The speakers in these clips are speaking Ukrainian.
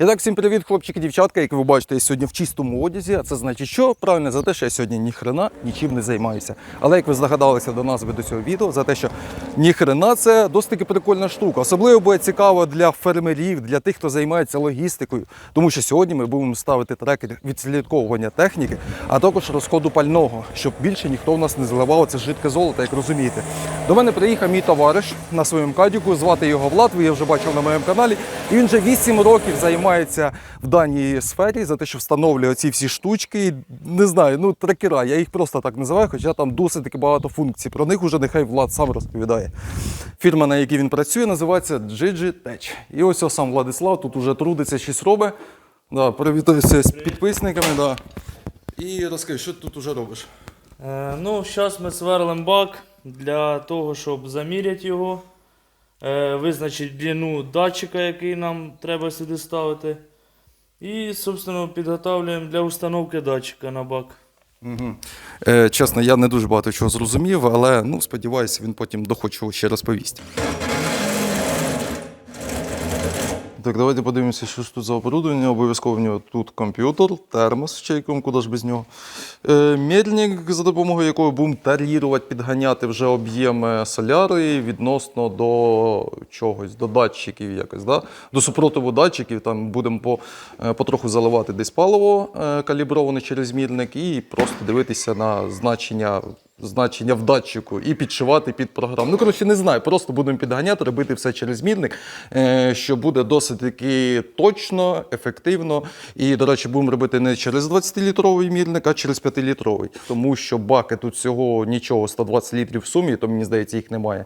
І так, всім привіт, хлопчики, дівчатка. Як ви бачите, я сьогодні в чистому одязі. А це значить, що правильно за те, що я сьогодні ні хрена нічим не займаюся. Але як ви здогадалися до назви до цього відео, за те, що ні хрена це досить таки прикольна штука. Особливо буде цікаво для фермерів, для тих, хто займається логістикою. Тому що сьогодні ми будемо ставити трекер відслідковування техніки, а також розходу пального, щоб більше ніхто в нас не заливав це жидке золото, як розумієте. До мене приїхав мій товариш на своєму кадіку. Звати його Влад. Ви його вже бачив на моєму каналі. І він вже 8 років займається в даній сфері за те, що встановлює ці всі штучки. Не знаю, ну трекера. Я їх просто так називаю, хоча там досить таки багато функцій. Про них уже нехай Влад сам розповідає. Фірма, на якій він працює, називається Gigi Tech. І ось сам Владислав тут уже трудиться, щось робить. Да, привітаюся з підписниками. Да. І розкажи, що ти тут уже робиш? Е, ну, зараз ми сверлимо бак для того, щоб заміряти його, визначити длину датчика, який нам треба сюди ставити. І, собственно, підготовлюємо для установки датчика на бак. Угу. Е, чесно, я не дуже багато чого зрозумів, але ну, сподіваюся, він потім доходчиво ще розповість. Так, давайте подивимося, що ж тут за оборудовання. Обов'язково в нього тут комп'ютер, термос з чайком, куди ж без нього. Е, мельник, за допомогою якого будемо тарірувати, підганяти вже об'єми соляри відносно до чогось, до датчиків якось. Да? До супротиву датчиків там будемо по, е, потроху заливати десь паливо е, каліброване через мірник і просто дивитися на значення. Значення в датчику і підшивати під програму. Ну, коротше, не знаю, просто будемо підганяти, робити все через мірник, е, що буде досить таки точно, ефективно. І, до речі, будемо робити не через 20-літровий мірник, а через 5-літровий. Тому що баки тут всього нічого, 120 літрів в сумі, то мені здається, їх немає.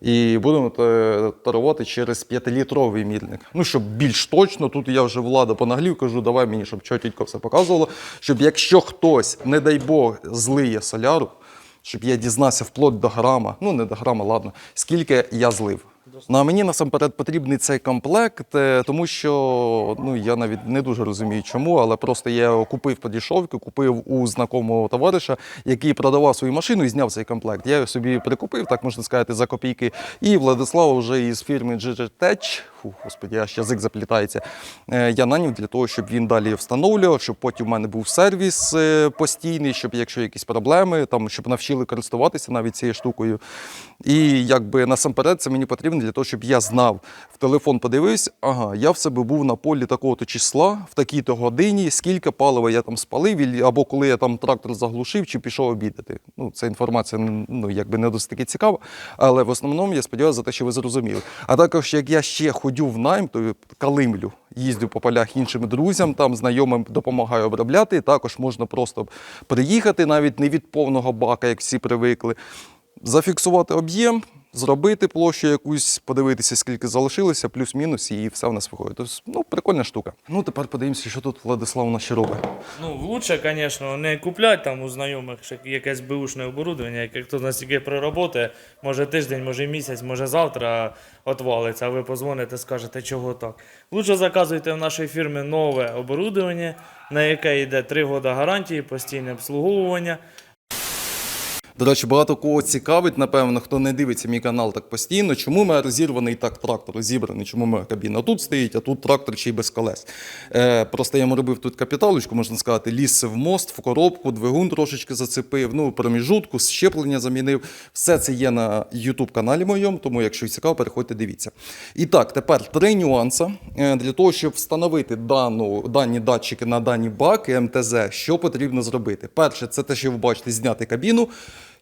І будемо е, тарувати через 5-літровий мірник. Ну, щоб більш точно, тут я вже влада понаглів, кажу, давай мені, щоб чотенько все показувало. Щоб якщо хтось, не дай Бог, злиє соляру, щоб я дізнався вплоть до грама, ну не до грама, ладно, скільки я злив. Ну, а мені насамперед потрібний цей комплект, е, тому що ну я навіть не дуже розумію, чому, але просто я його купив по дешевки, купив у знакомого товариша, який продавав свою машину і зняв цей комплект. Я його собі прикупив, так можна сказати, за копійки. І Владислав вже із фірми GGTech, фу, господи, аж язик заплітається. е, Я наняв для того, щоб він далі встановлював, щоб потім в мене був сервіс е, постійний, щоб якщо якісь проблеми, там щоб навчили користуватися навіть цією штукою. І якби насамперед це мені потрібно для того, щоб я знав, в телефон подивився, ага, я в себе був на полі такого-то числа, в такій-то годині, скільки палива я там спалив, або коли я там трактор заглушив чи пішов обідати. Ну, ця інформація ну, якби не досить таки цікава, але в основному я сподіваюся за те, що ви зрозуміли. А також як я ще ходю в найм, то калимлю, їздю по полях іншим друзям, там знайомим допомагаю обробляти. Також можна просто приїхати навіть не від повного бака, як всі привикли зафіксувати об'єм, зробити площу якусь, подивитися, скільки залишилося, плюс-мінус, і все в нас виходить. Тобто, ну, прикольна штука. Ну, тепер подивимося, що тут Владислав у нас ще робить. Ну, лучше, звісно, не купляти там у знайомих якесь беушне оборудовання, яке хто настільки проработає, може тиждень, може місяць, може завтра отвалиться, а ви позвоните, скажете, чого так. Лучше заказуйте в нашій фірмі нове оборудовання, на яке йде 3 роки гарантії, постійне обслуговування. До речі, багато кого цікавить, напевно, хто не дивиться мій канал так постійно, чому мене розірваний так трактор розібраний, чому моя кабіна тут стоїть, а тут трактор ще й без колес. Е, просто я робив тут капіталочку, можна сказати, ліз в мост, в коробку, двигун трошечки зацепив, ну, проміжутку, щеплення замінив. Все це є на YouTube каналі моєму, тому якщо цікаво, переходьте, дивіться. І так, тепер три нюанси Е, для того, щоб встановити дану, дані датчики на дані баки МТЗ, що потрібно зробити. Перше, це те, що ви бачите, зняти кабіну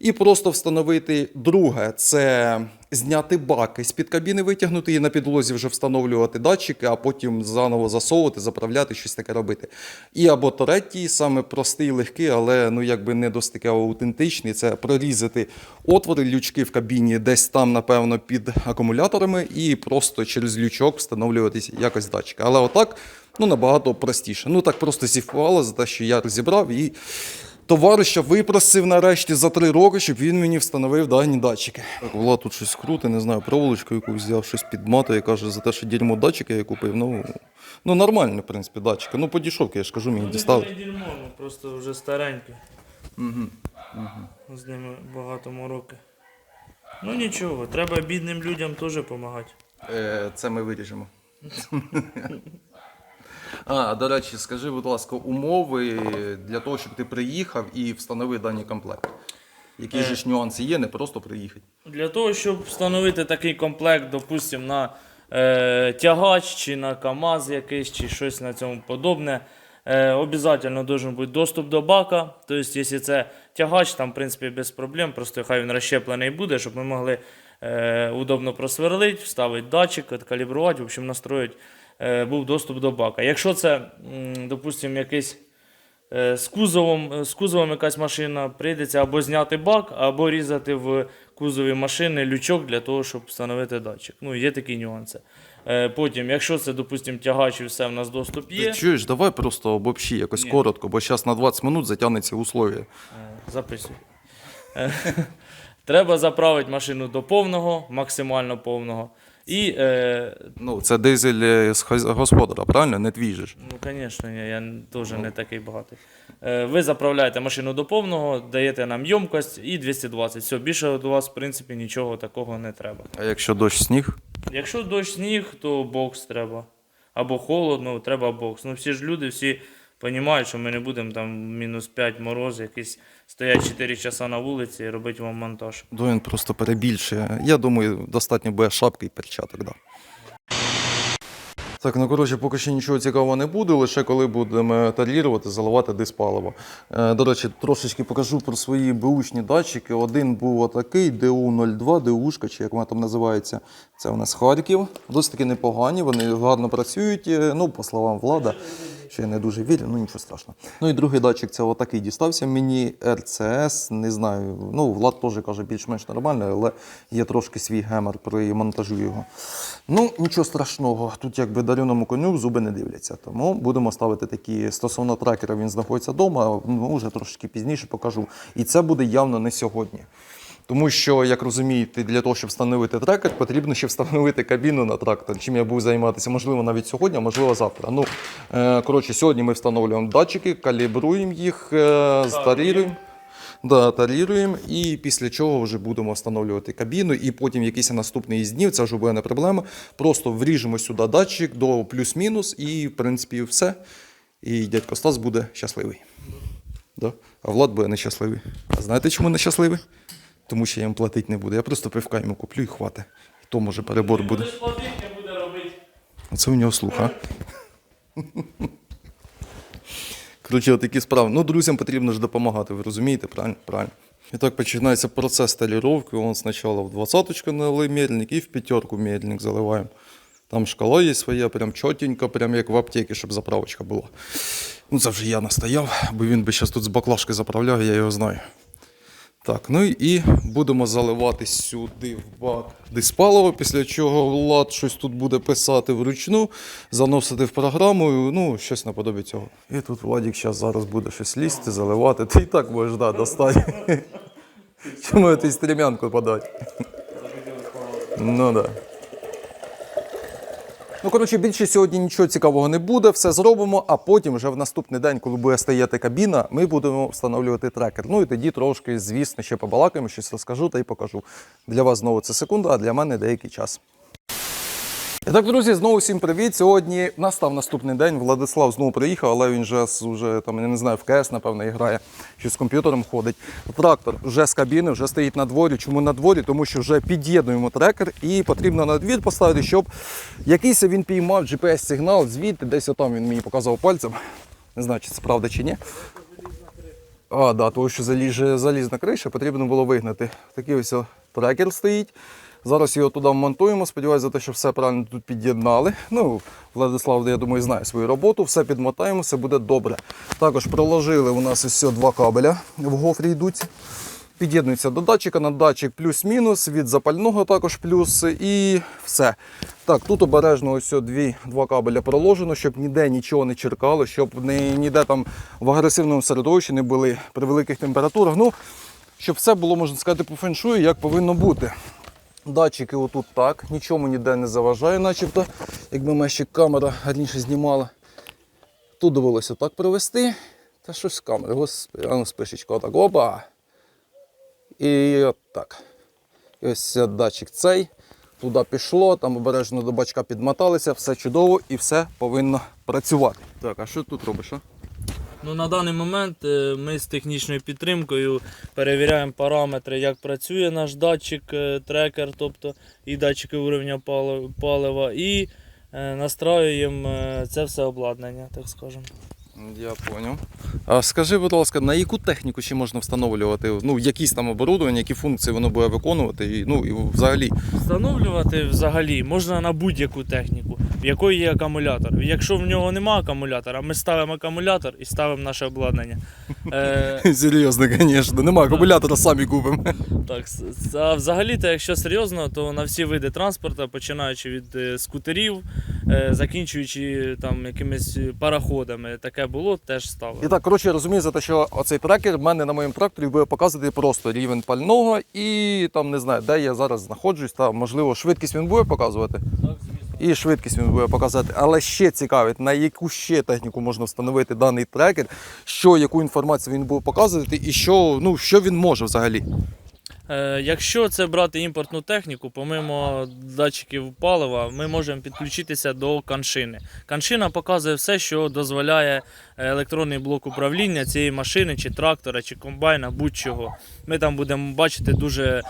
і просто встановити. Друге, це зняти баки з-під кабіни, витягнути і на підлозі вже встановлювати датчики, а потім заново засовувати, заправляти, щось таке робити. І або третій, саме простий, легкий, але ну якби не досить аутентичний, це прорізати отвори, лючки в кабіні, десь там, напевно, під акумуляторами, і просто через лючок встановлювати якось датчики. Але отак ну, набагато простіше. Ну так просто зівпало за те, що я розібрав і. Товариша випросив нарешті за три роки, щоб він мені встановив дані датчики. Так, Влад тут щось круте, не знаю, проволочку якусь взяв, щось підматує, каже, за те, що дерьмо датчики я купив. Ну, ну нормальні, в принципі, датчики. Ну, по дешевки, я ж кажу, мені Вони дістали. не дерьмо, ну, просто вже старенькі. З ними багато мороки. Ну нічого, треба бідним людям теж допомагати. Е, це ми виріжемо. А, до речі, скажи, будь ласка, умови для того, щоб ти приїхав і встановив даний комплект. Які Е. ж ж нюанси є, не просто приїхати. Для того, щоб встановити такий комплект, допустимо, на е, тягач чи на КАМАЗ якийсь, чи щось на цьому подобне, е, обов'язково должен бути доступ до бака. Тобто, якщо це тягач, там, в принципі, без проблем, просто хай він розщеплений буде, щоб ми могли е, удобно просверлити, вставити датчик, откалібрувати, в общем, настроїти, був доступ до бака. Якщо це, допустимо, якийсь Е, З кузовом, е, з кузовом якась машина прийдеться або зняти бак, або різати в кузові машини лючок для того, щоб встановити датчик. Ну, є такі нюанси. Е, Потім, якщо це, допустимо, тягач і все в нас доступ є. Ти чуєш, давай просто обобщи якось Ні. коротко, бо зараз на 20 минут затягнеться условия. е, записуй. Е, Треба заправити машину до повного, максимально повного. І, е, Ну, це дизель е, з господара, правильно? Не твій же ж. ну, звісно, я, я теж не такий багатий. Е, ви заправляєте машину до повного, даєте нам ємкость і 220. Все, більше до вас, в принципі, нічого такого не треба. А якщо дощ сніг? Якщо дощ сніг, то бокс треба. Або холодно, треба бокс. Ну всі ж люди, всі розуміють, що ми не будемо там мінус 5 мороз, якийсь стоять 4 часа на вулиці і робити вам монтаж. Він просто перебільшує. Я думаю, достатньо буде шапки і перчаток. Да. Так, ну коротше, поки що нічого цікавого не буде, лише коли будемо тарірувати, заливати диспаливо. Е, до речі, трошечки покажу про свої беушні датчики. Один був отакий ДУ-02, ДУшка, чи як вона там називається. Це у нас Харків. Досить таки непогані, вони гарно працюють. Е, Ну, по словам влада, я не дуже вірю, ну нічого страшного. Ну і другий датчик це отакий дістався мені РЦС. Не знаю. Ну, Влад теж каже більш-менш нормально, але є трошки свій гемор при монтажу його. Ну, нічого страшного. Тут якби дарюному коню зуби не дивляться. Тому будемо ставити такі стосовно трекера, він знаходиться вдома, ну вже трошки пізніше покажу. І це буде явно не сьогодні. Тому що, як розумієте, для того, щоб встановити трекер, потрібно ще встановити кабіну на трактор. Чим я буду займатися, можливо, навіть сьогодні, а можливо завтра. Ну, е, коротше, сьогодні ми встановлюємо датчики, калібруємо їх, е, старіруємо. Да, таріруємо, і після чого вже будемо встановлювати кабіну, і потім якийсь наступний із днів, це вже буде не проблема. Просто вріжемо сюди датчик до плюс-мінус, і в принципі все. І дядько Стас буде щасливий. Да? А Влад буде нещасливий. А знаєте, чому нещасливий? Тому що я їм платити не буду. Я просто пивка йому куплю і хватить. І то може перебор буде. Робити. Оце у нього слух, а? Коротше, такі справи. Ну, друзям потрібно ж допомагати, ви розумієте, правильно? Правильно. І так починається процес таліровки. Он спочатку в двадцяточку налили мельник і в п'ятерку мельник заливаємо. Там шкала є своя, прям чотенько, прям як в аптеці, щоб заправочка була. Ну, це вже я настояв, бо він би зараз тут з баклажки заправляв, я його знаю. Так, ну і будемо заливати сюди в бак диспаливо, після чого Влад щось тут буде писати вручну, заносити в програму, ну, щось наподобі цього. І тут Владик зараз зараз буде щось лізти, заливати. Ти і так можеш да, достати. Чому ти стрімянку подати? Ну так. Да. Ну, коротше, більше сьогодні нічого цікавого не буде, все зробимо, а потім, вже в наступний день, коли буде стояти кабіна, ми будемо встановлювати трекер. Ну і тоді трошки, звісно, ще побалакаємо, щось розкажу та й покажу. Для вас знову це секунда, а для мене деякий час. І так, друзі, знову всім привіт. Сьогодні настав наступний день. Владислав знову приїхав, але він вже, вже там, я не знаю, в КС, напевно, грає, чи з комп'ютером ходить. Трактор вже з кабіни, вже стоїть на дворі. Чому на дворі? Тому що вже під'єднуємо трекер і потрібно на двір поставити, щоб якийсь він піймав GPS-сигнал звідти, десь отам він мені показував пальцем. Не знаю, чи це правда чи ні. А, да, тому що заліже, залізна криша, потрібно було вигнати. Такий ось трекер стоїть. Зараз його туди вмонтуємо. Сподіваюся, те, що все правильно тут під'єднали. Ну, Владислав, я думаю, знає свою роботу. Все підмотаємо, все буде добре. Також проложили у нас ось два кабеля в гофрі йдуть. Під'єднується до датчика, на датчик плюс-мінус, від запального також плюс і все. Так, тут обережно ось дві, два кабеля проложено, щоб ніде нічого не черкало, щоб ні, ніде там в агресивному середовищі не були при великих температурах. Ну, щоб все було, можна сказати, по феншую, як повинно бути. Датчики отут так, нічому ніде не заважає, начебто, якби мене ще камера раніше знімала. Тут довелося так провести. Та щось з камери, господи, а ну спишечка, отак, опа. І от так. І ось датчик цей. туди пішло, там обережно до бачка підмоталися, все чудово і все повинно працювати. Так, а що тут робиш? А? Ну, на даний момент е, ми з технічною підтримкою перевіряємо параметри, як працює наш датчик, е, трекер, тобто і датчики уровня палива, і е, настраюємо це все обладнання, так скажемо. Я поняв. А скажи, будь ласка, на яку техніку ще можна встановлювати? Ну, якісь там оборудовання, які функції воно буде виконувати, і, ну і взагалі. Встановлювати взагалі можна на будь-яку техніку, в якої є акумулятор. Якщо в нього немає акумулятора, ми ставимо акумулятор і ставимо наше обладнання. Е, Серйозно, звісно. Нема акумулятора, самі купимо. Так, а взагалі-то, якщо серйозно, то на всі види транспорту, починаючи від е, скутерів, закінчуючи там якимись е, пароходами, таке було, теж ставили. І так, коротше, я розумію за те, що оцей трекер в мене на моєму тракторі буде показувати просто рівень пального і там не знаю, де я зараз знаходжусь, та можливо швидкість він буде показувати. Так. І швидкість він буде показати. Але ще цікавить, на яку ще техніку можна встановити даний трекер, що яку інформацію він буде показувати, і що, ну, що він може взагалі. Е, якщо це брати імпортну техніку, помимо датчиків палива, ми можемо підключитися до каншини. Каншина показує все, що дозволяє електронний блок управління цієї машини, чи трактора, чи комбайна, будь-чого. Ми там будемо бачити дуже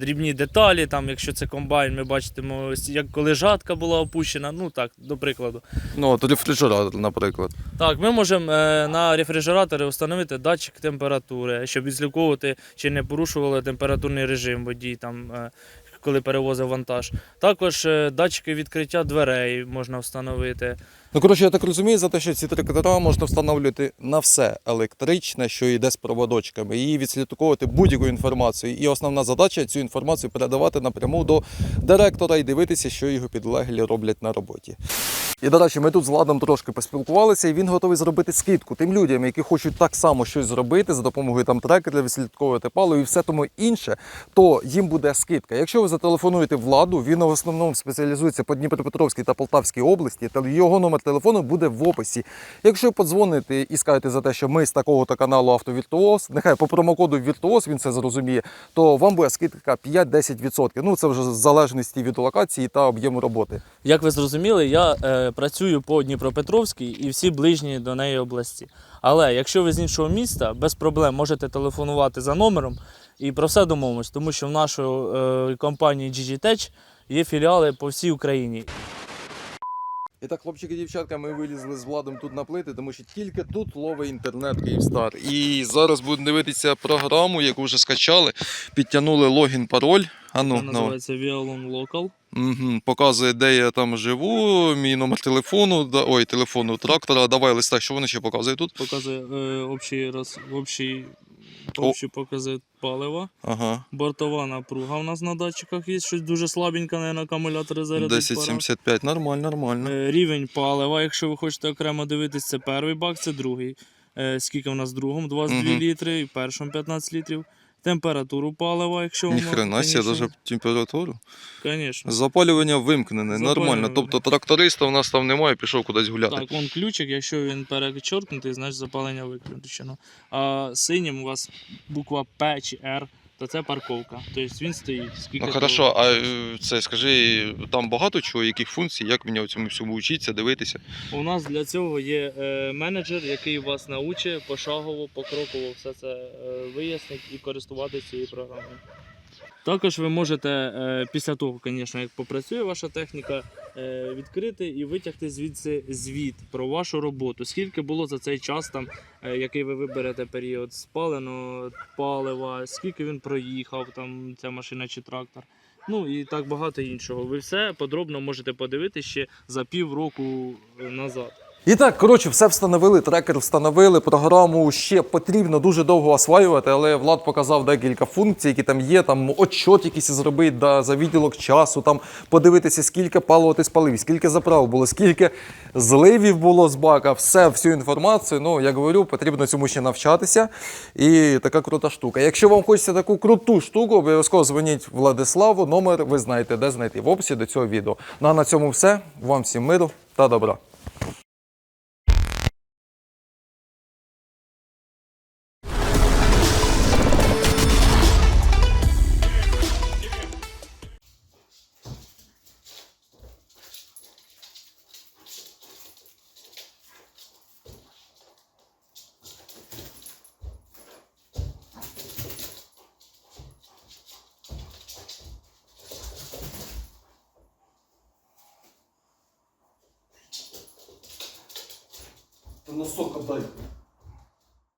дрібні деталі. Там, якщо це комбайн, ми бачимо, як коли жатка була опущена. Ну так, до прикладу. Ну, от рефрижератор, наприклад. Так, ми можемо е, на рефрижератори встановити датчик температури, щоб відслідковувати, чи не порушували температурний режим водій, там, е, коли перевозив вантаж. Також е, датчики відкриття дверей можна встановити. Ну, коротше, я так розумію, за те, що ці трактора можна встановлювати на все електричне, що йде з проводочками, і відслідковувати будь-яку інформацію. І основна задача цю інформацію передавати напряму до директора і дивитися, що його підлеглі роблять на роботі. І, до речі, ми тут з Владом трошки поспілкувалися, і він готовий зробити скидку тим людям, які хочуть так само щось зробити за допомогою там трекера, відслідковувати паливо і все тому інше, то їм буде скидка. Якщо ви зателефонуєте владу, він в основному спеціалізується по Дніпропетровській та Полтавській області, то його номер телефону буде в описі. Якщо подзвоните і скажете за те, що ми з такого-то каналу Автовіртуоз, нехай по промокоду Віртуоз він це зрозуміє, то вам буде скидка 5-10%. Ну це вже в залежності від локації та об'єму роботи. Як ви зрозуміли, я е, працюю по Дніпропетровській і всі ближні до неї області. Але якщо ви з іншого міста, без проблем можете телефонувати за номером і про все домовимось, тому що в нашої е, компанії GGTech є філіали по всій Україні. І так, хлопчики і дівчатка, ми вилізли з владом тут на плити, тому що тільки тут ловить інтернет Київстар. І зараз будемо дивитися програму, яку вже скачали. Підтягнули логін, пароль. А ну, Це ну. називається Violon Local. Угу. Показує, де я там живу, мій номер телефону, да, ой, телефону трактора. Давай листа, що вони ще показує тут? Показує е, общий роз, общий, О. общі покази палива. Ага. Бортова напруга у нас на датчиках є щось дуже слабеньке, на акумулятори зарядить. пора. 1075, нормально, нормально. Е, Рівень палива, якщо ви хочете окремо дивитись, це перший бак, це другий. Е, Скільки в нас в другому? 22 Мгм. літри, і в першому 15 літрів. Температуру палива, якщо воно, Ніхрена себе, навіть температуру. Звісно. Запалювання вимкнене, нормально. Тобто тракториста у нас там немає, пішов кудись гуляти. Так, он ключик, якщо він перечоркнутий, значить запалення виключено. А синім у вас буква П чи Р, то це парковка. Тобто він стоїть. Скільки Ну хорошо, а е, це скажи, там багато чого, яких функцій, як мені в цьому всьому вчитися, дивитися. У нас для цього є е, менеджер, який вас научить пошагово, покроково все це е, вияснить і користуватися цією програмою. Також ви можете е, після того, звісно, як попрацює ваша техніка, е, відкрити і витягти звідси звіт про вашу роботу. Скільки було за цей час, там, е, який ви виберете період спаленого палива, скільки він проїхав, там ця машина чи трактор. Ну і так багато іншого. Ви все подробно можете подивитися ще за півроку назад. І так, коротше, все встановили, трекер встановили, програму ще потрібно дуже довго осваювати, але Влад показав декілька функцій, які там є. Там отчот якийсь зробити да, за відділок часу, там подивитися, скільки палива ти спалив, скільки заправ було, скільки зливів було з бака, все, всю інформацію. Ну, як говорю, потрібно цьому ще навчатися. І така крута штука. Якщо вам хочеться таку круту штуку, обов'язково дзвоніть Владиславу. Номер ви знаєте, де знайти в описі до цього відео. Ну а на цьому все. Вам всім миру та добра. Носок отдай.